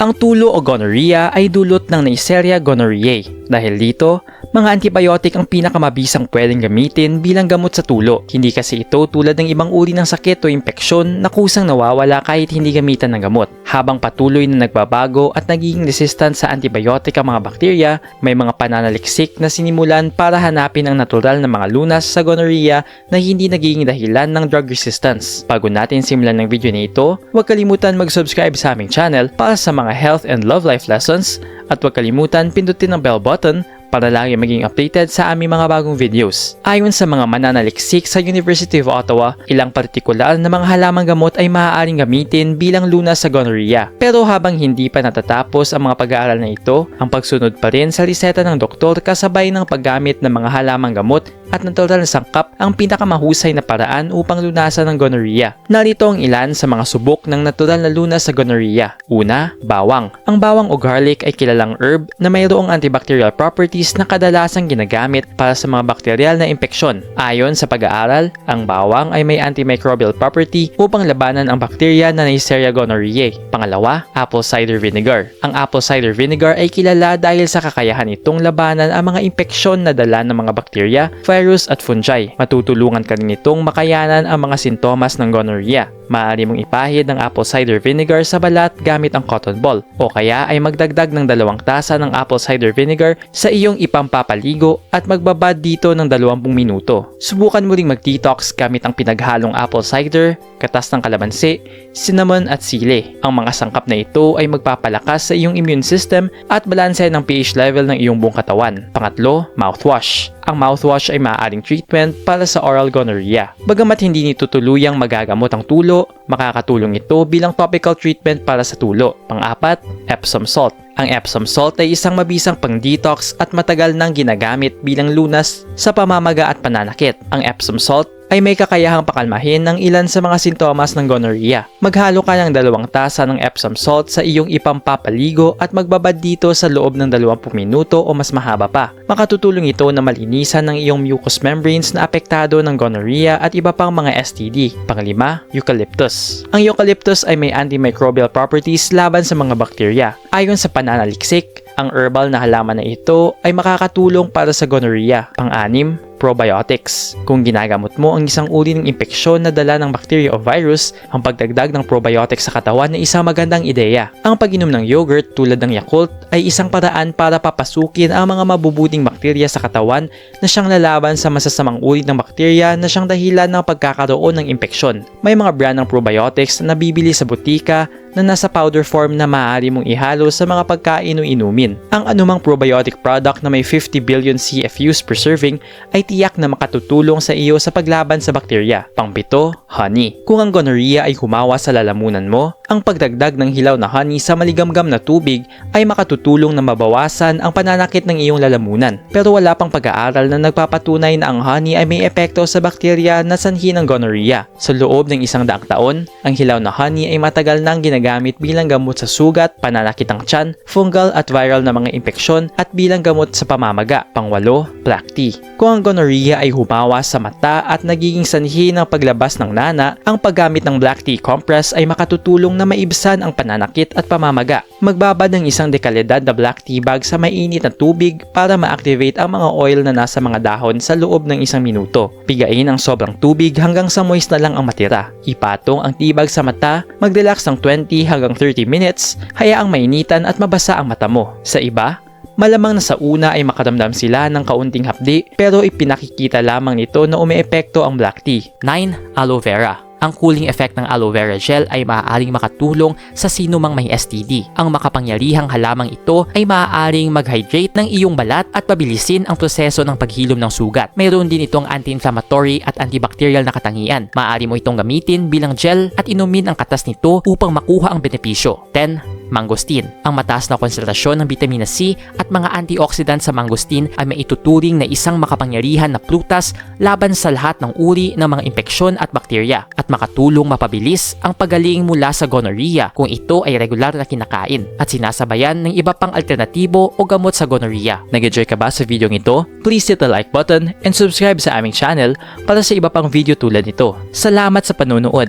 Ang tulo o gonorrhea ay dulot ng Neisseria gonorrhoeae. Dahil dito, mga antibiotic ang pinakamabisang pwedeng gamitin bilang gamot sa tulo. Hindi kasi ito tulad ng ibang uri ng sakit o impeksyon na kusang nawawala kahit hindi gamitan ng gamot. Habang patuloy na nagbabago at nagiging resistant sa antibiotic ang mga bakterya, may mga pananaliksik na sinimulan para hanapin ang natural na mga lunas sa gonorrhea na hindi nagiging dahilan ng drug resistance. Bago natin simulan ng video na ito, huwag kalimutan mag-subscribe sa aming channel para sa mga health and love life lessons at huwag kalimutan pindutin ang bell button para lagi maging updated sa aming mga bagong videos. Ayon sa mga mananaliksik sa University of Ottawa, ilang partikular na mga halamang gamot ay maaaring gamitin bilang lunas sa gonorrhea. Pero habang hindi pa natatapos ang mga pag-aaral na ito, ang pagsunod pa rin sa reseta ng doktor kasabay ng paggamit ng mga halamang gamot at natural na sangkap ang pinakamahusay na paraan upang lunasan ng gonorrhea. Narito ang ilan sa mga subok ng natural na lunas sa gonorrhea. Una, bawang. Ang bawang o garlic ay kilalang herb na mayroong antibacterial properties na kadalasang ginagamit para sa mga bakteryal na impeksyon. Ayon sa pag-aaral, ang bawang ay may antimicrobial property upang labanan ang bakterya na Neisseria gonorrhoeae. Pangalawa, apple cider vinegar. Ang apple cider vinegar ay kilala dahil sa kakayahan itong labanan ang mga impeksyon na dala ng mga bakterya, virus at fungi. Matutulungan ka rin itong makayanan ang mga sintomas ng gonorrhea. Maaari mong ipahid ng apple cider vinegar sa balat gamit ang cotton ball o kaya ay magdagdag ng dalawang tasa ng apple cider vinegar sa iyong ipampapaligo at magbabad dito ng 20 minuto. Subukan mo ring mag-detox gamit ang pinaghalong apple cider, katas ng kalamansi, cinnamon at sili. Ang mga sangkap na ito ay magpapalakas sa iyong immune system at balanse ng pH level ng iyong buong katawan. Pangatlo, mouthwash. Ang mouthwash ay maaaring treatment para sa oral gonorrhea. Bagamat hindi nito tuluyang magagamot ang tulo, makakatulong ito bilang topical treatment para sa tulo. Pang-apat, Epsom salt. Ang Epsom salt ay isang mabisang pang-detox at matagal nang ginagamit bilang lunas sa pamamaga at pananakit. Ang Epsom salt ay may kakayahang pakalmahin ng ilan sa mga sintomas ng gonorrhea. Maghalo ka ng dalawang tasa ng Epsom salt sa iyong ipampapaligo at magbabad dito sa loob ng 20 minuto o mas mahaba pa. Makatutulong ito na malinisan ng iyong mucous membranes na apektado ng gonorrhea at iba pang mga STD. Panglima, eucalyptus. Ang eucalyptus ay may antimicrobial properties laban sa mga bakterya. Ayon sa pananaliksik, ang herbal na halaman na ito ay makakatulong para sa gonorrhea. Pang-anim, probiotics. Kung ginagamot mo ang isang uri ng impeksyon na dala ng bacteria o virus, ang pagdagdag ng probiotics sa katawan ay isang magandang ideya. Ang pag-inom ng yogurt tulad ng Yakult ay isang paraan para papasukin ang mga mabubuting bakterya sa katawan na siyang lalaban sa masasamang uri ng bakterya na siyang dahilan ng pagkakaroon ng impeksyon. May mga brand ng probiotics na nabibili sa butika na nasa powder form na maaari mong ihalo sa mga pagkain o inumin. Ang anumang probiotic product na may 50 billion CFUs per serving ay tiyak na makatutulong sa iyo sa paglaban sa bakterya. Pangpito, honey. Kung ang gonorrhea ay humawa sa lalamunan mo, ang pagdagdag ng hilaw na honey sa maligamgam na tubig ay makatutulong na mabawasan ang pananakit ng iyong lalamunan. Pero wala pang pag-aaral na nagpapatunay na ang honey ay may epekto sa bakterya na sanhi ng gonorrhea. Sa loob ng isang daang taon, ang hilaw na honey ay matagal nang ginagamit bilang gamot sa sugat, pananakit ng tiyan, fungal at viral na mga impeksyon at bilang gamot sa pamamaga. Pangwalo, black tea. Kung ang gonorrhea ay humawa sa mata at nagiging sanhi ng paglabas ng nana, ang paggamit ng black tea compress ay makatutulong na maibsan ang pananakit at pamamaga. Magbabad ng isang dekalidad na black tea bag sa mainit na tubig para ma-activate ang mga oil na nasa mga dahon sa loob ng isang minuto. Pigain ang sobrang tubig hanggang sa moist na lang ang matira. Ipatong ang tibag sa mata, mag-relax ng 20 hanggang 30 minutes, hayaang mainitan at mabasa ang mata mo. Sa iba, Malamang na sa una ay makaramdam sila ng kaunting hapdi pero ipinakikita lamang nito na umeepekto ang black tea. 9. Aloe vera ang cooling effect ng aloe vera gel ay maaaring makatulong sa sino mang may STD. Ang makapangyarihang halamang ito ay maaaring mag-hydrate ng iyong balat at pabilisin ang proseso ng paghilom ng sugat. Mayroon din itong anti-inflammatory at antibacterial na katangian. Maaari mo itong gamitin bilang gel at inumin ang katas nito upang makuha ang benepisyo. 10 mangosteen. Ang mataas na konsentrasyon ng vitamina C at mga antioxidant sa mangosteen ay maituturing na isang makapangyarihan na prutas laban sa lahat ng uri ng mga impeksyon at bakterya at makatulong mapabilis ang pagaling mula sa gonorrhea kung ito ay regular na kinakain at sinasabayan ng iba pang alternatibo o gamot sa gonorrhea. Nag-enjoy ka ba sa video ito? Please hit the like button and subscribe sa aming channel para sa iba pang video tulad nito. Salamat sa panonood!